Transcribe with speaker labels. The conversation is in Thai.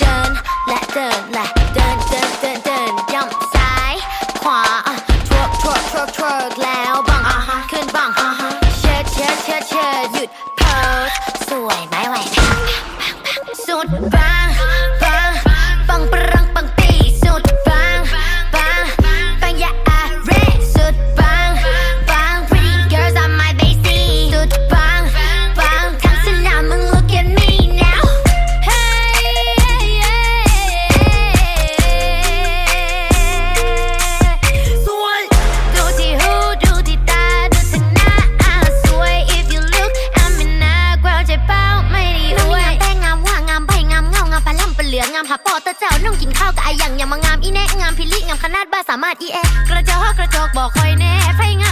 Speaker 1: เดินและเดินและเดินเดินเดินเดินย่ำซ้ายขวาอะทวกทวกทวกทวกแล้วบังอะฮะขึ้นบังอะฮะเชิดเชิดเชิดเชิดหยุดโพสสวยไหมไหวพังพังพังสุดบังาล่ำปลาเหลืองามหาปอตะเจ้านุ่งกินข้าวกับไอหยังอย่ามางามอีแนะงามพิลิงามขนาดบ้าสามารถอีแอกระจอกกระจอกบอกคอยแน่ไฟงาม